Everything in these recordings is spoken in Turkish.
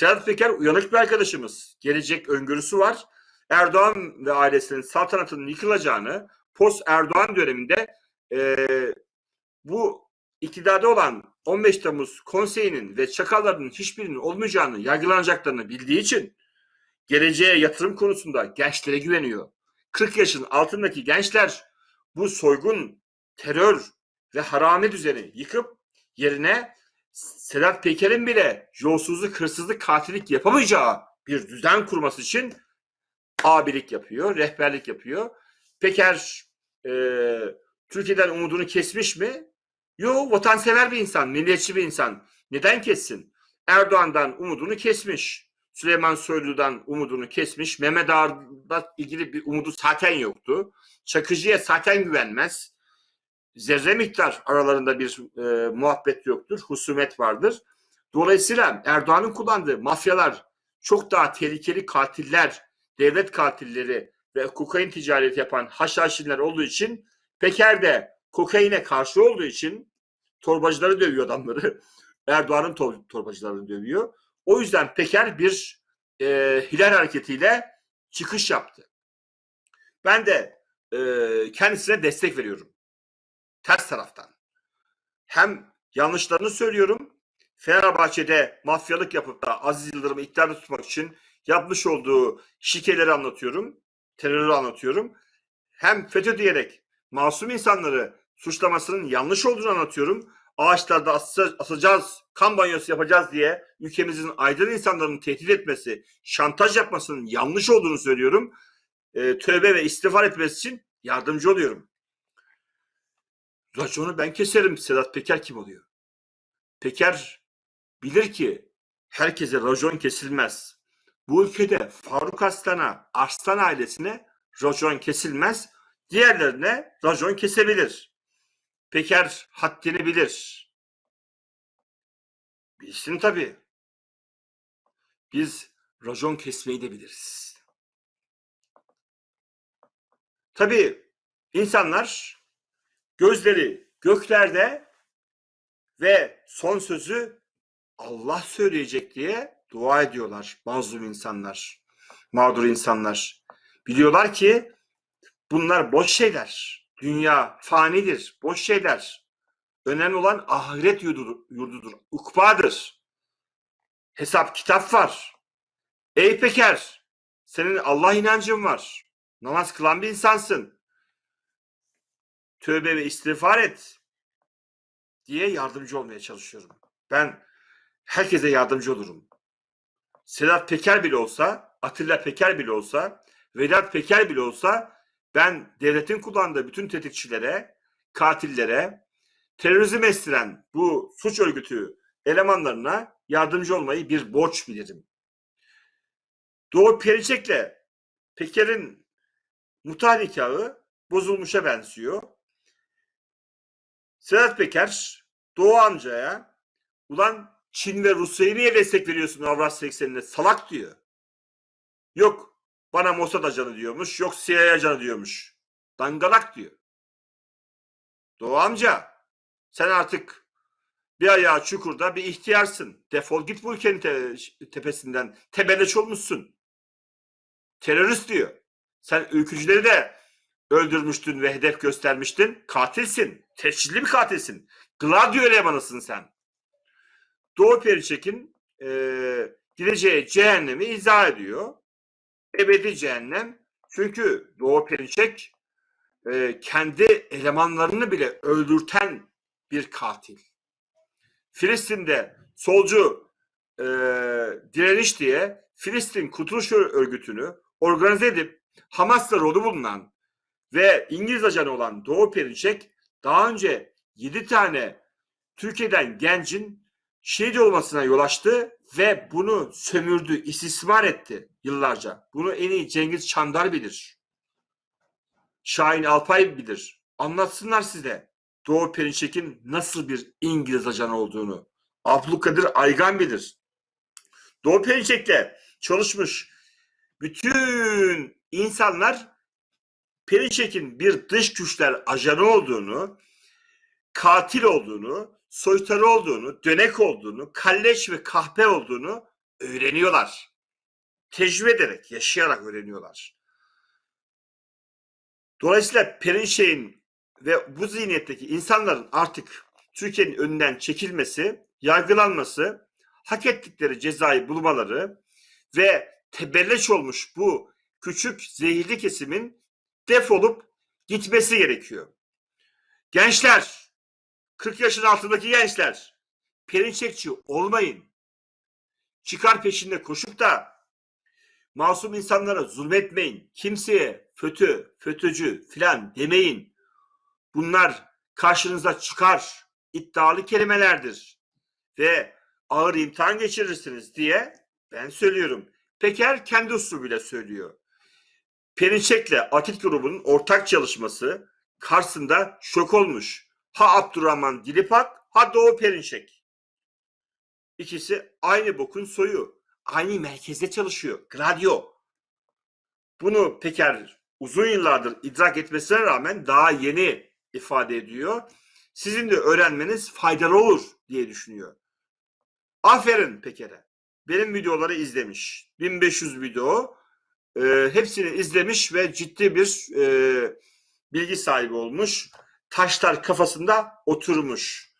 Sedat Peker uyanık bir arkadaşımız. Gelecek öngörüsü var. Erdoğan ve ailesinin saltanatının yıkılacağını, post Erdoğan döneminde e, bu iktidarda olan 15 Temmuz konseyinin ve çakallarının hiçbirinin olmayacağını, yargılanacaklarını bildiği için geleceğe yatırım konusunda gençlere güveniyor. 40 yaşın altındaki gençler bu soygun, terör ve harami düzeni yıkıp yerine Sedat Peker'in bile yolsuzluk, hırsızlık, katillik yapamayacağı bir düzen kurması için abilik yapıyor, rehberlik yapıyor. Peker e, Türkiye'den umudunu kesmiş mi? Yok, vatansever bir insan, milliyetçi bir insan. Neden kessin? Erdoğan'dan umudunu kesmiş. Süleyman Soylu'dan umudunu kesmiş. Mehmet Ağar'la ilgili bir umudu zaten yoktu. Çakıcı'ya zaten güvenmez. Zerre miktar aralarında bir e, muhabbet yoktur. Husumet vardır. Dolayısıyla Erdoğan'ın kullandığı mafyalar çok daha tehlikeli katiller, devlet katilleri ve kokain ticareti yapan haşhaşinler olduğu için Peker de kokaine karşı olduğu için torbacıları dövüyor adamları. Erdoğan'ın tor- torbacılarını dövüyor. O yüzden Peker bir e, hilal hareketiyle çıkış yaptı. Ben de e, kendisine destek veriyorum. Ters taraftan. Hem yanlışlarını söylüyorum. Fenerbahçe'de mafyalık yapıp da Aziz Yıldırım'ı iktidarda tutmak için yapmış olduğu şikeleri anlatıyorum. Terörü anlatıyorum. Hem FETÖ diyerek masum insanları suçlamasının yanlış olduğunu anlatıyorum. Ağaçlarda asa- asacağız, kan banyosu yapacağız diye ülkemizin aydın insanlarını tehdit etmesi, şantaj yapmasının yanlış olduğunu söylüyorum. E, tövbe ve istiğfar etmesi için yardımcı oluyorum. Raconu ben keserim. Sedat Peker kim oluyor? Peker bilir ki herkese racon kesilmez. Bu ülkede Faruk Aslan'a, Arslan ailesine racon kesilmez. Diğerlerine racon kesebilir. Peker haddini bilir. Bilsin tabii. Biz racon kesmeyi de biliriz. Tabii insanlar gözleri göklerde ve son sözü Allah söyleyecek diye dua ediyorlar mazlum insanlar, mağdur insanlar. Biliyorlar ki bunlar boş şeyler. Dünya fanidir, boş şeyler. Önemli olan ahiret yurdudur, yurdudur ukbadır. Hesap kitap var. Ey Peker, senin Allah inancın var. Namaz kılan bir insansın. Tövbe ve istiğfar et diye yardımcı olmaya çalışıyorum. Ben herkese yardımcı olurum. Sedat Peker bile olsa, Atilla Peker bile olsa, Vedat Peker bile olsa ben devletin kullandığı bütün tetikçilere, katillere, terörizm estiren bu suç örgütü elemanlarına yardımcı olmayı bir borç bilirim. Doğu Perinçek'le Peker'in muhtar bozulmuşa benziyor. Sedat Peker Doğu amcaya ulan Çin ve Rusya'yı niye destek veriyorsun Avrasya ekseninde salak diyor. Yok bana Mossad ajanı diyormuş yok CIA ajanı diyormuş. Dangalak diyor. Doğu amca sen artık bir ayağı çukurda bir ihtiyarsın. Defol git bu ülkenin te- tepesinden. Tebelleç olmuşsun. Terörist diyor. Sen ülkücüleri de öldürmüştün ve hedef göstermiştin. Katilsin. Tescilli bir katilsin. Gladio elemanısın sen. Doğu Perinçek'in e, gideceği cehennemi izah ediyor. Ebedi cehennem. Çünkü Doğu Perinçek e, kendi elemanlarını bile öldürten bir katil. Filistin'de solcu e, direniş diye Filistin Kurtuluş Örgütü'nü organize edip Hamas'ta rolü bulunan ve İngiliz ajanı olan Doğu Perinçek daha önce 7 tane Türkiye'den gencin şehit olmasına yol açtı ve bunu sömürdü, istismar etti yıllarca. Bunu en iyi Cengiz Çandar bilir. Şahin Alpay bilir. Anlatsınlar size Doğu Perinçek'in nasıl bir İngiliz ajanı olduğunu. Abdülkadir Aygan bilir. Doğu Perinçek'le çalışmış bütün insanlar Perinçek'in bir dış güçler ajanı olduğunu, katil olduğunu, soytarı olduğunu, dönek olduğunu, kalleş ve kahpe olduğunu öğreniyorlar. Tecrübe ederek, yaşayarak öğreniyorlar. Dolayısıyla Perinçek'in ve bu zihniyetteki insanların artık Türkiye'nin önünden çekilmesi, yargılanması, hak ettikleri cezayı bulmaları ve tebelleş olmuş bu küçük zehirli kesimin defolup gitmesi gerekiyor. Gençler, 40 yaşın altındaki gençler, perinçekçi olmayın. Çıkar peşinde koşup da masum insanlara zulmetmeyin. Kimseye fötü, fötücü filan demeyin. Bunlar karşınıza çıkar iddialı kelimelerdir. Ve ağır imtihan geçirirsiniz diye ben söylüyorum. Peker kendi usulüyle söylüyor. Perinçek'le Atit grubunun ortak çalışması karşısında şok olmuş. Ha Abdurrahman Dilipak ha Doğu Perinçek. İkisi aynı bokun soyu. Aynı merkezde çalışıyor. Gladio. Bunu Peker uzun yıllardır idrak etmesine rağmen daha yeni ifade ediyor. Sizin de öğrenmeniz faydalı olur diye düşünüyor. Aferin Peker'e. Benim videoları izlemiş. 1500 video. E, hepsini izlemiş ve ciddi bir e, bilgi sahibi olmuş. Taşlar kafasında oturmuş.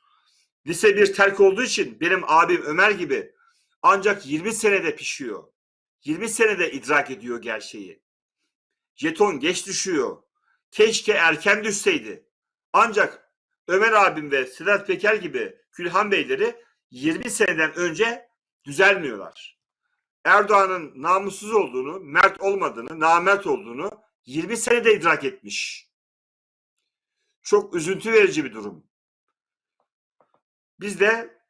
Lise bir terk olduğu için benim abim Ömer gibi ancak 20 senede pişiyor. 20 senede idrak ediyor gerçeği. Jeton geç düşüyor. Keşke erken düşseydi. Ancak Ömer abim ve Sedat Peker gibi Külhan Beyleri 20 seneden önce düzelmiyorlar. Erdoğan'ın namussuz olduğunu, mert olmadığını, namert olduğunu 20 senede idrak etmiş. Çok üzüntü verici bir durum. Biz de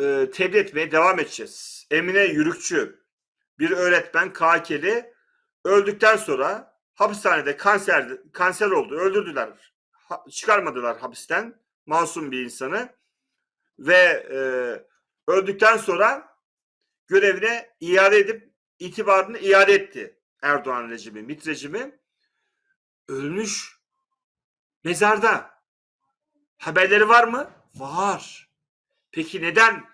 e, tebliğ etmeye devam edeceğiz. Emine Yürükçü, bir öğretmen KK'li öldükten sonra hapishanede kanser kanser oldu. Öldürdüler. Ha, çıkarmadılar hapisten masum bir insanı ve e, öldükten sonra görevine iade edip itibarını iade etti Erdoğan rejimi, MİT rejimi. Ölmüş. Mezarda. Haberleri var mı? Var. Peki neden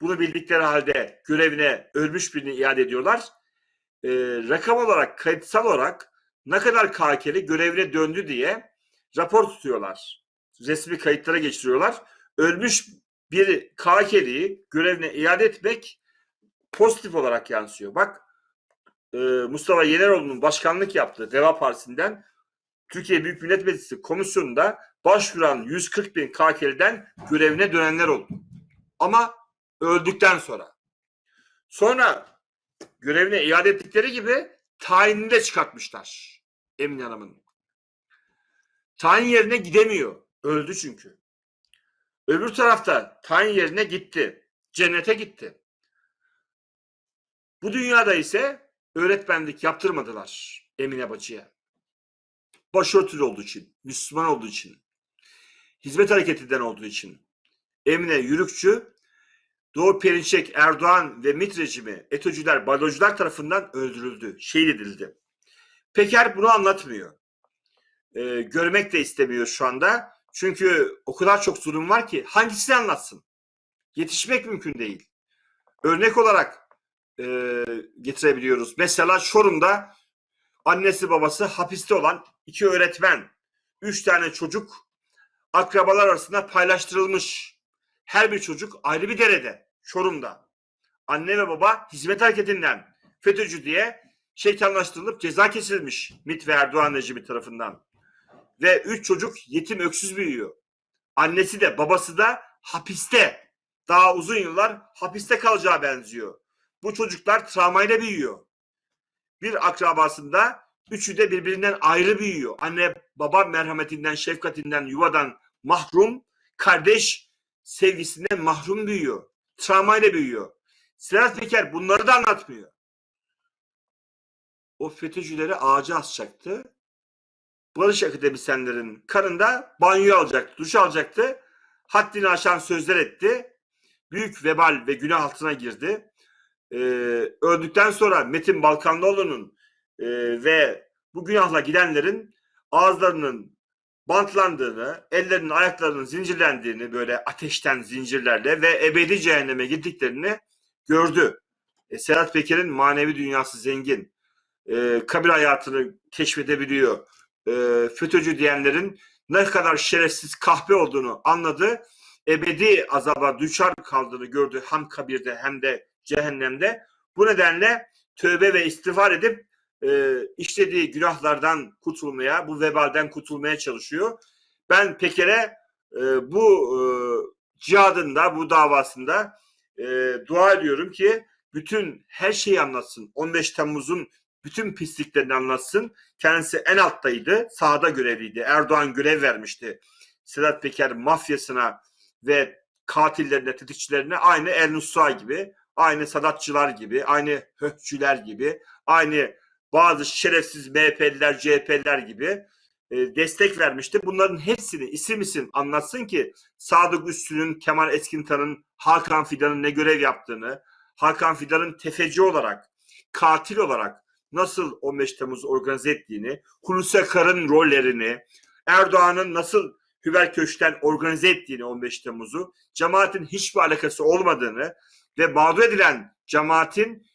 bunu bildikleri halde görevine ölmüş birini iade ediyorlar? Ee, rakam olarak, kayıtsal olarak ne kadar KK'li görevine döndü diye rapor tutuyorlar. Resmi kayıtlara geçiriyorlar. Ölmüş bir KK'liyi görevine iade etmek pozitif olarak yansıyor. Bak e, Mustafa Yeneroğlu'nun başkanlık yaptığı Deva Partisi'nden Türkiye Büyük Millet Meclisi komisyonunda başvuran 140 bin KK'liden görevine dönenler oldu. Ama öldükten sonra. Sonra görevine iade ettikleri gibi tayinini de çıkartmışlar Emin Hanım'ın. Tayin yerine gidemiyor. Öldü çünkü. Öbür tarafta tayin yerine gitti. Cennete gitti. Bu dünyada ise öğretmenlik yaptırmadılar Emine Bacı'ya. Başörtülü olduğu için, Müslüman olduğu için, hizmet hareketinden olduğu için. Emine Yürükçü, Doğu Perinçek, Erdoğan ve MİT rejimi, ETÖ'cüler, balocular tarafından öldürüldü, şehit edildi. Peker bunu anlatmıyor. Ee, görmek de istemiyor şu anda. Çünkü o kadar çok zulüm var ki hangisini anlatsın? Yetişmek mümkün değil. Örnek olarak e, getirebiliyoruz. Mesela Çorum'da annesi babası hapiste olan iki öğretmen, üç tane çocuk akrabalar arasında paylaştırılmış. Her bir çocuk ayrı bir derede Çorum'da. Anne ve baba hizmet hareketinden FETÖ'cü diye şeytanlaştırılıp ceza kesilmiş MİT ve Erdoğan rejimi tarafından. Ve üç çocuk yetim öksüz büyüyor. Annesi de babası da hapiste. Daha uzun yıllar hapiste kalacağı benziyor. Bu çocuklar travmayla büyüyor. Bir akrabasında üçü de birbirinden ayrı büyüyor. Anne baba merhametinden, şefkatinden, yuvadan mahrum, kardeş sevgisinden mahrum büyüyor. Travmayla büyüyor. Sedat Peker bunları da anlatmıyor. O FETÖ'cüleri ağaca asacaktı. Barış akademisyenlerin kanında banyo alacaktı, duş alacaktı. Haddini aşan sözler etti. Büyük vebal ve günah altına girdi. Ee, öldükten sonra Metin Balkanlıoğlu'nun e, ve bu günahla gidenlerin ağızlarının bantlandığını, ellerinin ayaklarının zincirlendiğini böyle ateşten zincirlerle ve ebedi cehenneme gittiklerini gördü. E, Sedat Peker'in manevi dünyası zengin. E, kabir hayatını keşfedebiliyor. E, FETÖ'cü diyenlerin ne kadar şerefsiz kahpe olduğunu anladı. Ebedi azaba düşer kaldığını gördü hem kabirde hem de cehennemde. Bu nedenle tövbe ve istiğfar edip e, işlediği günahlardan kurtulmaya, bu vebalden kurtulmaya çalışıyor. Ben Peker'e e, bu e, cihadında, bu davasında e, dua ediyorum ki bütün her şeyi anlatsın. 15 Temmuz'un bütün pisliklerini anlatsın. Kendisi en alttaydı, sahada görevliydi. Erdoğan görev vermişti. Sedat Peker mafyasına ve katillerine, tetikçilerine aynı El Nusra gibi, aynı Sadatçılar gibi, aynı Hökçüler gibi, aynı bazı şerefsiz MHP'liler, CHP'liler gibi e, destek vermişti. Bunların hepsini isim isim anlatsın ki Sadık Üstü'nün, Kemal Eskintan'ın, Hakan Fidan'ın ne görev yaptığını, Hakan Fidan'ın tefeci olarak, katil olarak nasıl 15 Temmuz organize ettiğini, Hulusi Akar'ın rollerini, Erdoğan'ın nasıl Hüber Köşk'ten organize ettiğini 15 Temmuz'u, cemaatin hiçbir alakası olmadığını ve mağdur edilen cemaatin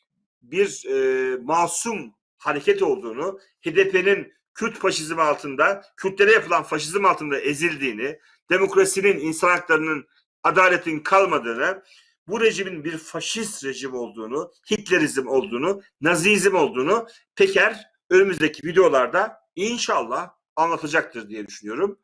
bir e, masum hareket olduğunu, HDP'nin Kürt faşizmi altında, Kürtlere yapılan faşizm altında ezildiğini, demokrasinin, insan haklarının, adaletin kalmadığını, bu rejimin bir faşist rejim olduğunu, Hitlerizm olduğunu, Nazizm olduğunu Peker önümüzdeki videolarda inşallah anlatacaktır diye düşünüyorum.